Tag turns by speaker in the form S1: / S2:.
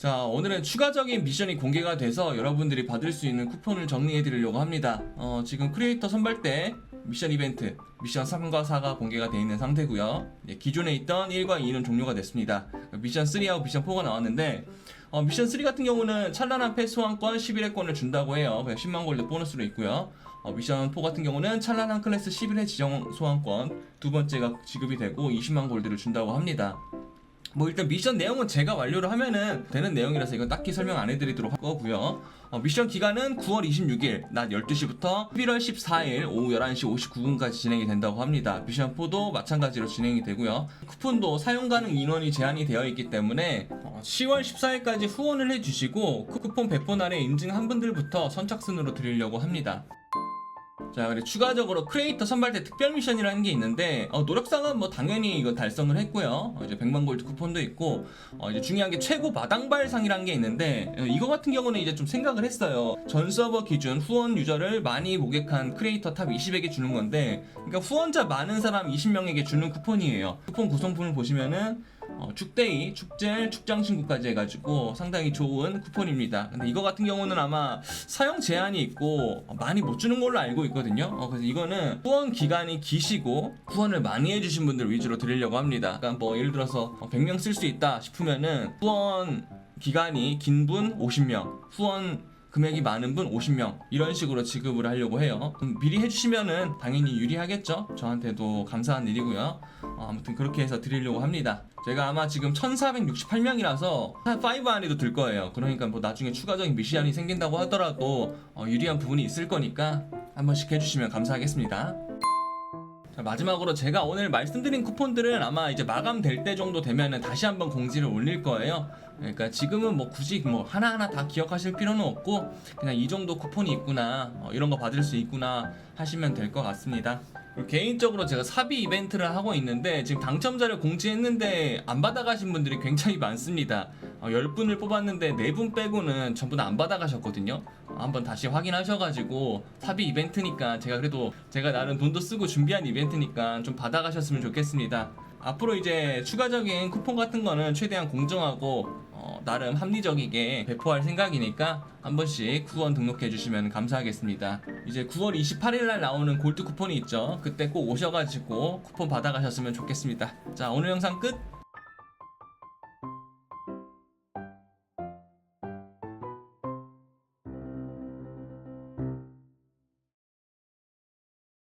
S1: 자, 오늘은 추가적인 미션이 공개가 돼서 여러분들이 받을 수 있는 쿠폰을 정리해 드리려고 합니다. 어, 지금 크리에이터 선발 때 미션 이벤트, 미션 3과 4가 공개가 되어 있는 상태고요. 예, 기존에 있던 1과 2는 종료가 됐습니다. 미션 3하고 미션 4가 나왔는데 어, 미션 3 같은 경우는 찬란한 패스 소환권 11회권을 준다고 해요. 그냥 10만 골드 보너스로 있고요. 어, 미션 4 같은 경우는 찬란한 클래스 11회 지정 소환권 두 번째가 지급이 되고 20만 골드를 준다고 합니다. 뭐 일단 미션 내용은 제가 완료를 하면은 되는 내용이라서 이건 딱히 설명 안 해드리도록 할 거고요. 어, 미션 기간은 9월 26일 낮 12시부터 11월 14일 오후 11시 59분까지 진행이 된다고 합니다. 미션 4도 마찬가지로 진행이 되고요. 쿠폰도 사용 가능 인원이 제한이 되어 있기 때문에 어, 10월 14일까지 후원을 해주시고 쿠폰 배포 날에 인증한 분들부터 선착순으로 드리려고 합니다. 자, 그리고 추가적으로 크리에이터 선발대 특별 미션이라는 게 있는데 어, 노력상은 뭐 당연히 이거 달성을 했고요. 어, 이제 100만 골드 쿠폰도 있고 어, 이제 중요한 게 최고 마당발상이라는 게 있는데 어, 이거 같은 경우는 이제 좀 생각을 했어요. 전 서버 기준 후원 유저를 많이 모객한 크리에이터 탑 20에게 주는 건데 그러니까 후원자 많은 사람 20명에게 주는 쿠폰이에요. 쿠폰 구성품을 보시면은 어, 축데이, 축제, 축장신구까지 해가지고 상당히 좋은 쿠폰입니다. 근데 이거 같은 경우는 아마 사용 제한이 있고 많이 못 주는 걸로 알고 있거든요. 어, 그래서 이거는 후원 기간이 기시고 후원을 많이 해주신 분들 위주로 드리려고 합니다. 그러니까 뭐 예를 들어서 100명 쓸 수 있다 싶으면은 후원 기간이 긴 분 50명, 후원 금액이 많은 분 50명 이런 식으로 지급을 하려고 해요. 미리 해주시면은 당연히 유리하겠죠. 저한테도 감사한 일이고요. 어, 아무튼 그렇게 해서 드리려고 합니다. 제가 아마 지금 1468명이라서 5 안에도 들 거예요. 그러니까 뭐 나중에 추가적인 미션이 생긴다고 하더라도 어, 유리한 부분이 있을 거니까 한 번씩 해주시면 감사하겠습니다. 자, 마지막으로 제가 오늘 말씀드린 쿠폰들은 아마 이제 마감될 때 정도 되면은 다시 한번 공지를 올릴 거예요. 그러니까 지금은 뭐 굳이 뭐 하나하나 다 기억하실 필요는 없고 그냥 이 정도 쿠폰이 있구나 어, 이런 거 받을 수 있구나 하시면 될 것 같습니다. 개인적으로 제가 사비 이벤트를 하고 있는데 지금 당첨자를 공지했는데 안 받아가신 분들이 굉장히 많습니다. 어, 10분을 뽑았는데 4분 빼고는 전부 다 안 받아가셨거든요. 어, 한번 다시 확인하셔가지고 사비 이벤트니까 제가 그래도 제가 나름 돈도 쓰고 준비한 이벤트니까 좀 받아가셨으면 좋겠습니다. 앞으로 이제 추가적인 쿠폰 같은 거는 최대한 공정하고 어, 나름 합리적이게 배포할 생각이니까 한 번씩 후원 등록해 주시면 감사하겠습니다. 이제 9월 28일 날 나오는 골드 쿠폰이 있죠. 그때 꼭 오셔가지고 쿠폰 받아가셨으면 좋겠습니다. 자 오늘 영상 끝.